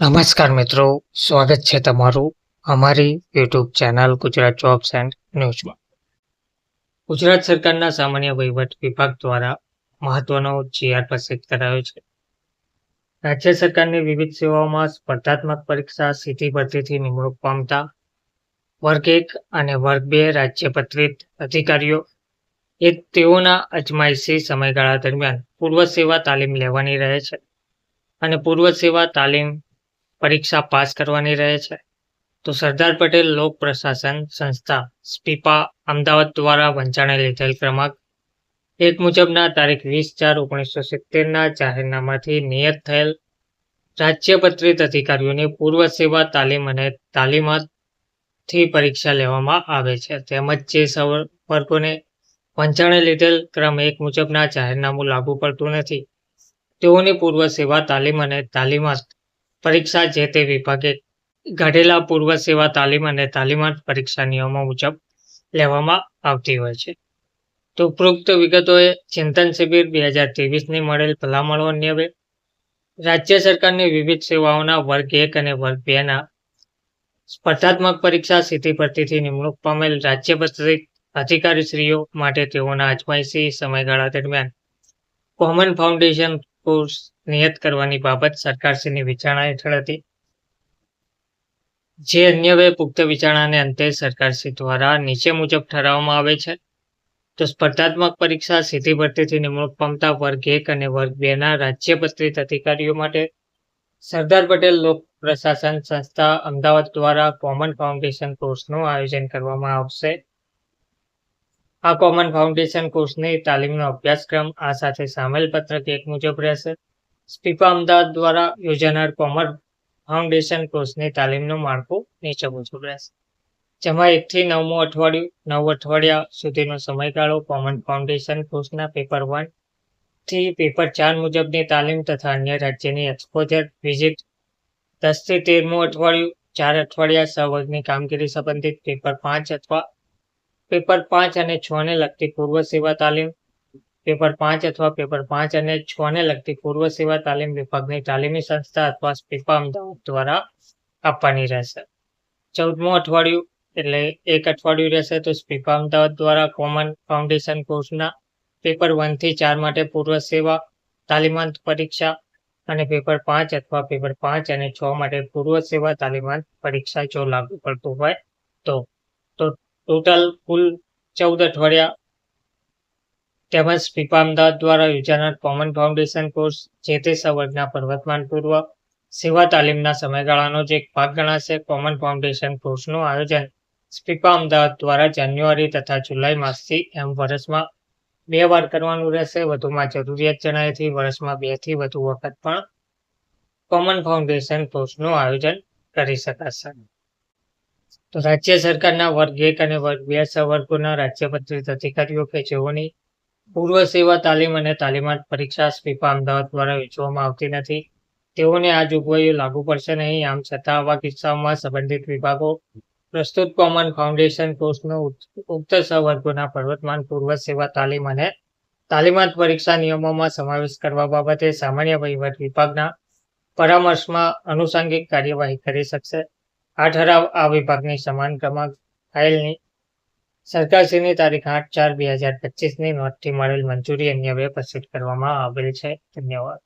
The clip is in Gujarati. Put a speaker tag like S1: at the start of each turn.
S1: નમસ્કાર મિત્રો, સ્વાગત છે તમારું અમારી YouTube channel Gujarat jobs and ન્યૂઝમાં. ગુજરાત સરકારના સામાન્ય વહીવટ વિભાગ દ્વારા મહત્વનો જીઆર પ્રસિદ્ધ કરાયો છે. રાજ્ય સરકારની વિવિધ સેવાઓમાં સ્પર્ધાત્મક પરીક્ષા સીધી ભરતીથી નિમણૂક પામતા, વર્ગ એક અને વર્ગ બે રાજ્યપત્રિત અધિકારીઓ એ તેઓના અજમાયશી સમયગાળા દરમિયાન પૂર્વ સેવા તાલીમ લેવાની રહે છે. અને પૂર્વ સેવા તાલીમ પરીક્ષા પાસ કરવાની રહે છે. તો સરદાર પટેલ લોક પ્રશાસન સંસ્થા, સ્પીપા, અમદાવાદ દ્વારા વંચાણે લીધેલ ક્રમાંક એક મુજબના તારીખ વીસ ચાર ઓગણીસો સિત્તેરના જાહેરનામાથી નિયત થયેલ રાજ્યપત્રિત અધિકારીઓની પૂર્વ સેવા તાલીમ અને તાલીમાતથી પરીક્ષા લેવામાં આવે છે. તેમજ જે વર્ગોને વંચાણે લીધેલ ક્રમ એક મુજબના જાહેરનામું લાગુ પડતું નથી. તેઓની પૂર્વ સેવા તાલીમ અને તાલીમાત પરીક્ષા જે તે વિભાગે ઘડેલા પૂર્વ સેવા તાલીમ અને તાલીમાર્થ પરીક્ષા નિયમો મુજબ લેવામાં આવતી હોય છે. તો ઉપરોક્ત વિગતોએ ચિંતન શિબિર બે હજાર ત્રેવીસની મળેલ ભલામણો અન્વયે રાજ્ય સરકારની વિવિધ સેવાઓના વર્ગ એક અને વર્ગ બેના સ્પર્ધાત્મક પરીક્ષા સીધી ભરતીથી નિમણૂક પામેલ રાજ્ય રાજ્યપત્રિત અધિકારીશ્રીઓ માટે તેઓના અજમાયશી સમયગાળા દરમિયાન કોમન ફાઉન્ડેશન કોર્સ નિયત કરવાની બાબત સરકારશ્રીની વિચારણા હેઠળ હતી. જે અન્યવે પુખ્ત વિચારણાને અંતે સરકારશ્રી દ્વારા નીચે મુજબ ઠરાવવામાં આવે છે, તો સ્પર્ધાત્મક પરીક્ષા સીધી ભરતીથી નિમણૂક પામતા વર્ગ એક અને વર્ગ બેના રાજ્યપત્રિત અધિકારીઓ માટે સરદાર પટેલ લોક પ્રશાસન સંસ્થા અમદાવાદ દ્વારા કોમન ફાઉન્ડેશન કોર્સનું આયોજન કરવામાં આવશે. આ કોમન ફાઉન્ડેશન કોર્સની તાલીમનો અભ્યાસક્રમ આ સાથે સામેલ પત્રક એક મુજબ રહેશે. સ્પીપા અમદાવાદ દ્વારા યોજાનાર કોમન ફાઉન્ડેશન કોર્સની તાલીમનું માળખું નીચે મુજબ રહેશે. જેમાં એકથી નવમું અઠવાડિયું, નવ અઠવાડિયા સુધીનો સમયગાળો કોમન ફાઉન્ડેશન કોર્સના પેપર વનથી પેપર ચાર મુજબની તાલીમ તથા અન્ય રાજ્યની એક્સપોઝર વિઝિટ, દસથી તેરમું અઠવાડિયું, ચાર અઠવાડિયા સહવર્ગની કામગીરી સંબંધિત પેપર પાંચ અથવા પેપર પાંચ અને છ ને લગતી પૂર્વ સેવા તાલીમ પેપર પાંચ અથવા પેપર પાંચ અને છ ને લગતી પૂર્વ સેવા તાલીમ વિભાગની તાલીમી સંસ્થા અથવા સ્પીપા અમદાવાદ દ્વારા આપવાની રહેશે. ચૌદમું અઠવાડિયું એટલે એક અઠવાડિયું રહેશે તો સ્પીપા અમદાવાદ દ્વારા કોમન ફાઉન્ડેશન કોર્સના પેપર વનથી ચાર માટે પૂર્વ સેવા તાલીમાંત પરીક્ષા અને પેપર પાંચ અથવા પેપર પાંચ અને છ માટે પૂર્વ સેવા તાલીમાંત પરીક્ષા જો લાગુ પડતું હોય તો. તો ટોટલ કુલ ચૌદ અઠવાડિયા તેમજ સ્પીપા અમદાવાદ દ્વારા યોજાનાર કોમન ફાઉન્ડેશન કોર્સ જે તે સવર્ગના પર્વતમાન પૂર્વ સેવા તાલીમના સમયગાળાનો જ એક ભાગ ગણાશે. કોમન ફાઉન્ડેશન કોર્સનું આયોજન સ્પીપા અમદાવાદ દ્વારા જાન્યુઆરી તથા જુલાઈ માસથી એમ વર્ષમાં બે વાર કરવાનું રહેશે. વધુમાં જરૂરિયાત જણાયથી વર્ષમાં બેથી વધુ વખત પણ કોમન ફાઉન્ડેશન કોર્સનું આયોજન કરી શકાશે. તો રાજ્ય સરકારના વર્ગ એક અને વર્ગ બે સંવર્ગોના રાજ્યપત્રિત અધિકારીઓ કે જેઓની પૂર્વ સેવા તાલીમ અને તાલીમાત પરીક્ષા સ્પીપા અમદાવાદ દ્વારા યોજવામાં આવતી નથી. તેઓને આ જોગવાઈઓ લાગુ પડશે નહીં, આમ છતાં આવા કિસ્સાઓમાં સંબંધિત વિભાગો, પ્રસ્તુત કોમન ફાઉન્ડેશન કોર્સનો ઉક્ત સવર્ગોના પર્વતમાન પૂર્વ સેવા તાલીમ અને તાલીમાત પરીક્ષા નિયમોમાં સમાવેશ કરવા બાબતે સામાન્ય વહીવટ વિભાગના પરામર્શમાં આનુષંગિક કાર્યવાહી કરી શકશે. આ ઠરાવ આ વિભાગની સમાન ક્રમાંક ફાઇલની સરકારશ્રીની તારીખ આઠ ચાર બે હજાર પચીસની નોટથી મળેલ મંજૂરી અન્યવે પ્રસિદ્ધ કરવામાં આવેલ છે. ધન્યવાદ.